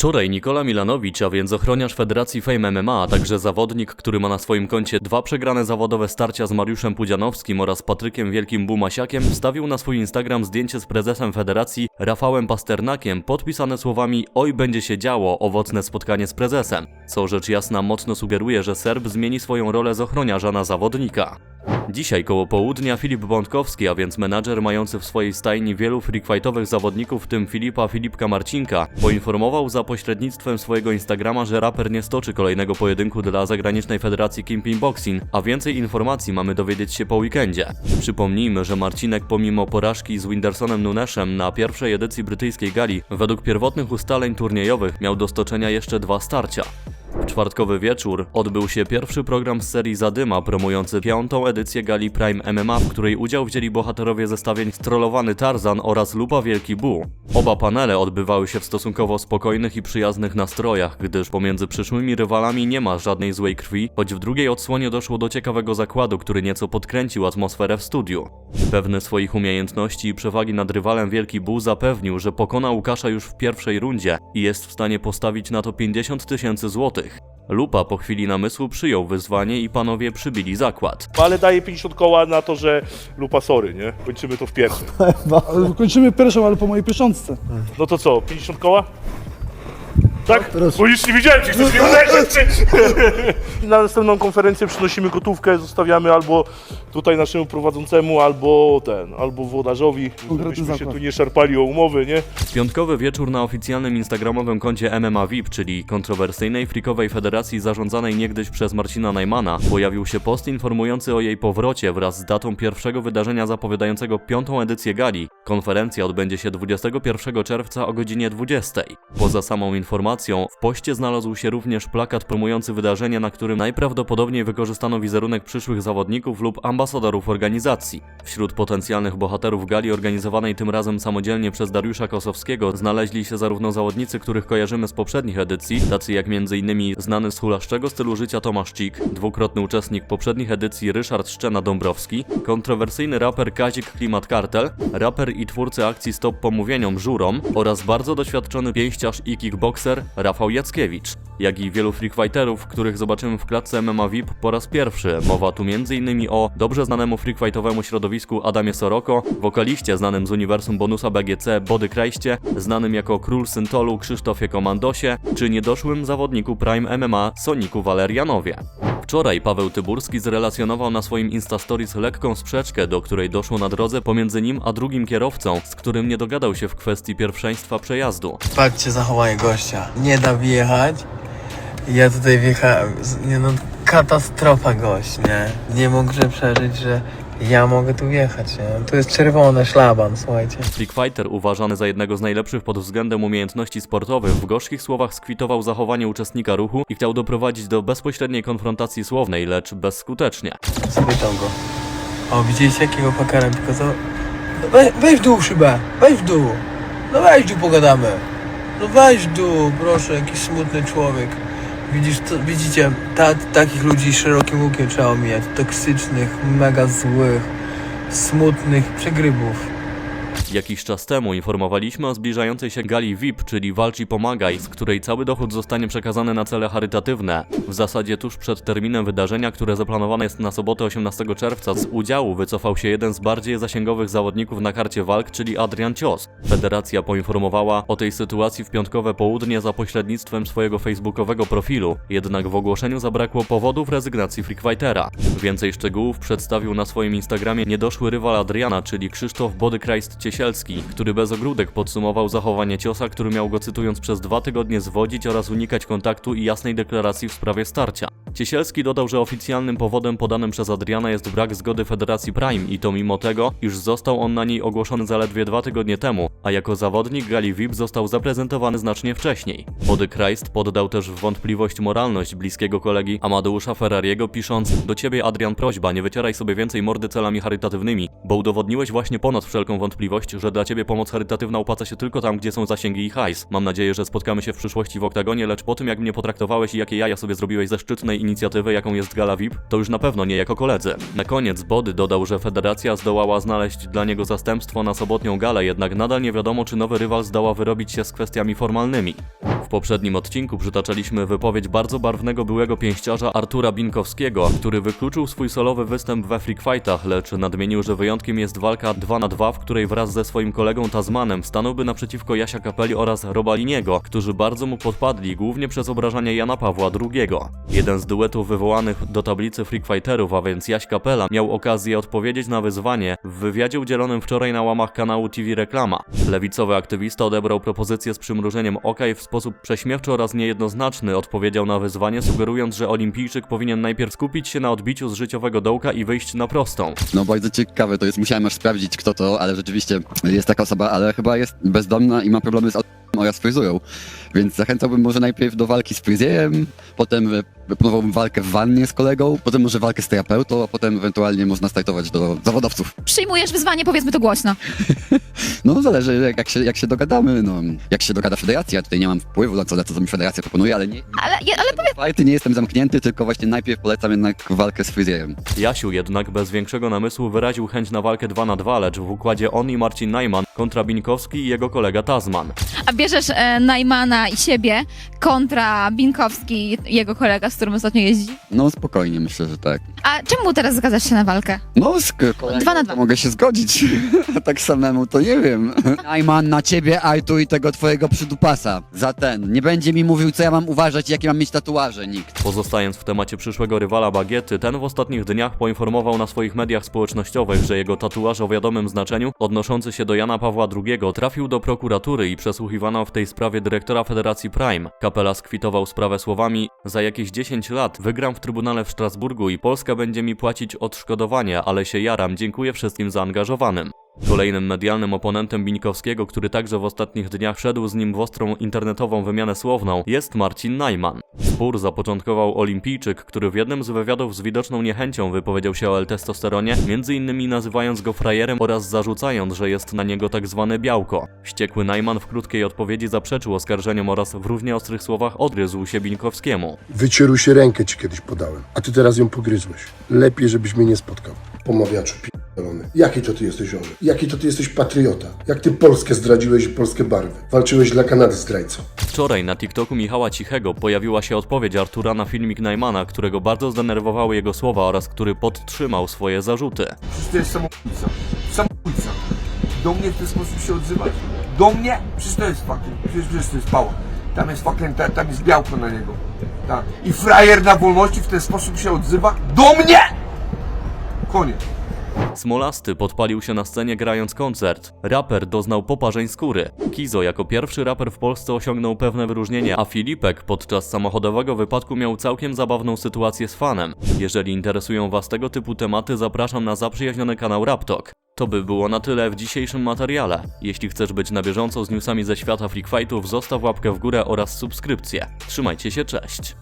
Wczoraj Nikola Milanowicz, a więc ochroniarz Federacji Fame MMA, a także zawodnik, który ma na swoim koncie dwa przegrane zawodowe starcia z Mariuszem Pudzianowskim oraz Patrykiem Wielkim Bumasiakiem, wstawił na swój Instagram zdjęcie z prezesem Federacji Rafałem Pasternakiem podpisane słowami Oj będzie się działo, owocne spotkanie z prezesem, co rzecz jasna mocno sugeruje, że Serb zmieni swoją rolę z ochroniarza na zawodnika. Dzisiaj koło południa Filip Bątkowski, a więc menadżer mający w swojej stajni wielu freakfightowych zawodników, w tym Filipa Filipka Marcinka, poinformował za pośrednictwem swojego Instagrama, że raper nie stoczy kolejnego pojedynku dla zagranicznej federacji Kimping Boxing, a więcej informacji mamy dowiedzieć się po weekendzie. Przypomnijmy, że Marcinek pomimo porażki z Windersonem Nuneszem na pierwszej edycji brytyjskiej gali, według pierwotnych ustaleń turniejowych miał do stoczenia jeszcze dwa starcia. Czwartkowy wieczór odbył się pierwszy program z serii Zadyma promujący piątą edycję gali Prime MMA, w której udział wzięli bohaterowie zestawień Strollowany Tarzan oraz Lupa Wielki Bu. Oba panele odbywały się w stosunkowo spokojnych i przyjaznych nastrojach, gdyż pomiędzy przyszłymi rywalami nie ma żadnej złej krwi, choć w drugiej odsłonie doszło do ciekawego zakładu, który nieco podkręcił atmosferę w studiu. Pewny swoich umiejętności i przewagi nad rywalem Wielki Bu zapewnił, że pokona Łukasza już w pierwszej rundzie i jest w stanie postawić na to 50 tysięcy złotych. Lupa po chwili namysłu przyjął wyzwanie i panowie przybili zakład. Ale daję 50 koła na to, że lupa sorry, nie? Kończymy to w pierwszym. Ale Kończymy pierwszą, ale po mojej pieczątce. No to co, 50 koła? Tak? teraz- Bo już nie widziałem, czy chcesz mi uderzyć, czy... Na następną konferencję przynosimy gotówkę, zostawiamy albo tutaj naszemu prowadzącemu, albo ten, albo włodarzowi, żebyśmy się tu nie szarpali o umowy, nie? Piątkowy wieczór na oficjalnym instagramowym koncie MMA VIP, czyli kontrowersyjnej frikowej federacji zarządzanej niegdyś przez Marcina Najmana, pojawił się post informujący o jej powrocie wraz z datą pierwszego wydarzenia zapowiadającego piątą edycję gali. Konferencja odbędzie się 21 czerwca o godzinie 20. Poza samą informacją, w poście znalazł się również plakat promujący wydarzenie, na którym najprawdopodobniej wykorzystano wizerunek przyszłych zawodników lub ambasadorów organizacji. Wśród potencjalnych bohaterów gali organizowanej tym razem samodzielnie przez Dariusza Kosowskiego znaleźli się zarówno zawodnicy, których kojarzymy z poprzednich edycji, tacy jak m.in. znany z hulaszczego stylu życia Tomasz Cik, dwukrotny uczestnik poprzednich edycji Ryszard Szczena-Dąbrowski, kontrowersyjny raper Kazik Klimat Kartel, raper i twórcy akcji Stop Pomówieniom Żurom oraz bardzo doświadczony pięściarz i kickboxer Rafał Jackiewicz, jak i wielu freakfighterów, których zobaczymy w klatce MMA VIP po raz pierwszy. Mowa tu m.in. o dobrze znanemu freakfightowemu środowisku Adamie Soroko, wokaliście znanym z uniwersum bonusa BGC Body Krajście, znanym jako Król Syntolu Krzysztofie Komandosie, czy niedoszłym zawodniku Prime MMA Soniku Walerianowie. Wczoraj Paweł Tyburski zrelacjonował na swoim Instastories lekką sprzeczkę, do której doszło na drodze pomiędzy nim a drugim kierowcą, z którym nie dogadał się w kwestii pierwszeństwa przejazdu. Patrzcie zachowanie gościa. Nie da wjechać. Ja tutaj wjechałem. Nie no, katastrofa gość, nie? Nie mógł przeżyć, że ja mogę tu wjechać, nie? Tu jest czerwony szlaban, słuchajcie. Freakfighter, uważany za jednego z najlepszych pod względem umiejętności sportowych, w gorzkich słowach skwitował zachowanie uczestnika ruchu i chciał doprowadzić do bezpośredniej konfrontacji słownej, lecz bezskutecznie. Zapytał go. O, widzieliście jakiego pakara pokazał? No weź, weź w dół szybę, weź w dół. No weź w dół pogadamy. No weź w dół, proszę, jakiś smutny człowiek. Widzisz, to, widzicie, ta, takich ludzi szerokim łukiem trzeba omijać. Toksycznych, mega złych, smutnych przegrybów. Jakiś czas temu informowaliśmy o zbliżającej się gali VIP, czyli Walcz i Pomagaj, z której cały dochód zostanie przekazany na cele charytatywne. W zasadzie tuż przed terminem wydarzenia, które zaplanowane jest na sobotę 18 czerwca, z udziału wycofał się jeden z bardziej zasięgowych zawodników na karcie walk, czyli Adrian Cios. Federacja poinformowała o tej sytuacji w piątkowe południe za pośrednictwem swojego facebookowego profilu, jednak w ogłoszeniu zabrakło powodów rezygnacji Freakfightera. Więcej szczegółów przedstawił na swoim Instagramie niedoszły rywal Adriana, czyli Krzysztof Bodychrist Ciesielski, który bez ogródek podsumował zachowanie ciosa, który miał go cytując przez dwa tygodnie zwodzić oraz unikać kontaktu i jasnej deklaracji w sprawie starcia. Ciesielski dodał, że oficjalnym powodem podanym przez Adriana jest brak zgody Federacji Prime i to mimo tego, iż został on na niej ogłoszony zaledwie dwa tygodnie temu, a jako zawodnik gali VIP został zaprezentowany znacznie wcześniej. Body Christ poddał też w wątpliwość moralność bliskiego kolegi Amadeusza Ferrariego pisząc Do ciebie Adrian prośba, nie wycieraj sobie więcej mordy celami charytatywnymi, bo udowodniłeś właśnie ponad wszelką wątpliwość, że dla ciebie pomoc charytatywna opłaca się tylko tam, gdzie są zasięgi i hajs. Mam nadzieję, że spotkamy się w przyszłości w oktagonie, lecz po tym jak mnie potraktowałeś i jakie jaja sobie zrobiłeś ze szczytnej i inicjatywę, jaką jest Gala VIP, to już na pewno nie jako koledzy. Na koniec Body dodał, że federacja zdołała znaleźć dla niego zastępstwo na sobotnią galę, jednak nadal nie wiadomo, czy nowy rywal zdoła wyrobić się z kwestiami formalnymi. W poprzednim odcinku przytaczaliśmy wypowiedź bardzo barwnego byłego pięściarza Artura Binkowskiego, który wykluczył swój solowy występ we Freak Fightach, lecz nadmienił, że wyjątkiem jest walka 2 na 2 w której wraz ze swoim kolegą Tazmanem stanąłby naprzeciwko Jasia Kapeli oraz Robaliniego, którzy bardzo mu podpadli, głównie przez obrażanie Jana Pawła II. Jeden z duetów wywołanych do tablicy Freak Fighterów, a więc Jaś Kapela, miał okazję odpowiedzieć na wyzwanie w wywiadzie udzielonym wczoraj na łamach kanału TV Reklama. Lewicowy aktywista odebrał propozycję z przymrużeniem oka i w sposób prześmiewczy oraz niejednoznaczny odpowiedział na wyzwanie, sugerując, że olimpijczyk powinien najpierw skupić się na odbiciu z życiowego dołka i wyjść na prostą. No bardzo ciekawe to jest, musiałem aż sprawdzić kto to, ale rzeczywiście jest taka osoba, ale chyba jest bezdomna i ma problemy z oraz fryzurą. Więc zachęcałbym może najpierw do walki z fryzjerem, potem e, próbowałbym walkę w wannie z kolegą, potem może walkę z terapeutą, a potem ewentualnie można startować do zawodowców. Przyjmujesz wyzwanie, powiedzmy to głośno. No zależy jak- jak się, jak się dogadamy, no jak się dogada federacja, tutaj nie mam wpływu na co, na co mi federacja proponuje, ale nie, Ale, je- ale powiedz, Fighty nie jestem zamknięty, tylko właśnie najpierw polecam jednak walkę z fryzjerem. Jasiu jednak bez większego namysłu wyraził chęć na walkę 2 na 2 lecz w układzie on i Marcin Najman kontra Binkowski i jego kolega Tazman. a bierzesz e, Najmana i siebie kontra Binkowski, jego kolega, z którym ostatnio jeździ? No spokojnie, myślę, że tak. A czemu teraz zgadzasz się na walkę? No, z Dwa na dwa. mogę się zgodzić. A tak samemu to nie wiem. Najman na ciebie, Artur i tego twojego przydupasa. Za ten. Nie będzie mi mówił, co ja mam uważać i jakie mam mieć tatuaże, nikt. Pozostając w temacie przyszłego rywala Bagiety, ten w ostatnich dniach poinformował na swoich mediach społecznościowych, że jego tatuaż o wiadomym znaczeniu, odnoszący się do Jana Pawła II, trafił do prokuratury i przesłuchiwano w tej sprawie dyrektora Federacji Prime. Kapela skwitował sprawę słowami: Za jakieś 10 lat wygram w Trybunale w Strasburgu i Polska będzie mi płacić odszkodowanie, ale się jaram, dziękuję wszystkim zaangażowanym. Kolejnym medialnym oponentem Binkowskiego, który także w ostatnich dniach wszedł z nim w ostrą internetową wymianę słowną, jest Marcin Najman. Spór zapoczątkował olimpijczyk, który w jednym z wywiadów z widoczną niechęcią wypowiedział się o L-testosteronie, innymi nazywając go frajerem oraz zarzucając, że jest na niego tak zwane białko. Wściekły Najman w krótkiej odpowiedzi zaprzeczył oskarżeniom oraz w równie ostrych słowach odgryzł się Binkowskiemu. Wycieruj się rękę ci kiedyś podałem, a ty teraz ją pogryzłeś. Lepiej, żebyś mnie nie spotkał. Pomawiaczu p***dolony. Jaki to ty jesteś orzeł? Jaki to ty jesteś patriota? Jak ty Polskę zdradziłeś i polskie barwy? Walczyłeś dla Kanady zdrajcą. Wczoraj na TikToku Michała Cichego pojawiła się odpowiedź Artura na filmik Najmana, którego bardzo zdenerwowały jego słowa oraz który podtrzymał swoje zarzuty. Przecież to jest samobójca. Samobójca. Do mnie w ten sposób się odzywać? Do mnie? Przecież to jest fucking, przecież, przecież to jest pała. Tam jest fucking, ta, tam jest białko na niego. Tak. I frajer na wolności w ten sposób się odzywa? Do mnie! Koniec. Smolasty podpalił się na scenie grając koncert. Raper doznał poparzeń skóry. Kizo jako pierwszy raper w Polsce osiągnął pewne wyróżnienie, a Filipek podczas samochodowego wypadku miał całkiem zabawną sytuację z fanem. Jeżeli interesują Was tego typu tematy, zapraszam na zaprzyjaźniony kanał Raptok. To by było na tyle w dzisiejszym materiale. Jeśli chcesz być na bieżąco z newsami ze świata Freak Fightów, zostaw łapkę w górę oraz subskrypcję. Trzymajcie się, cześć!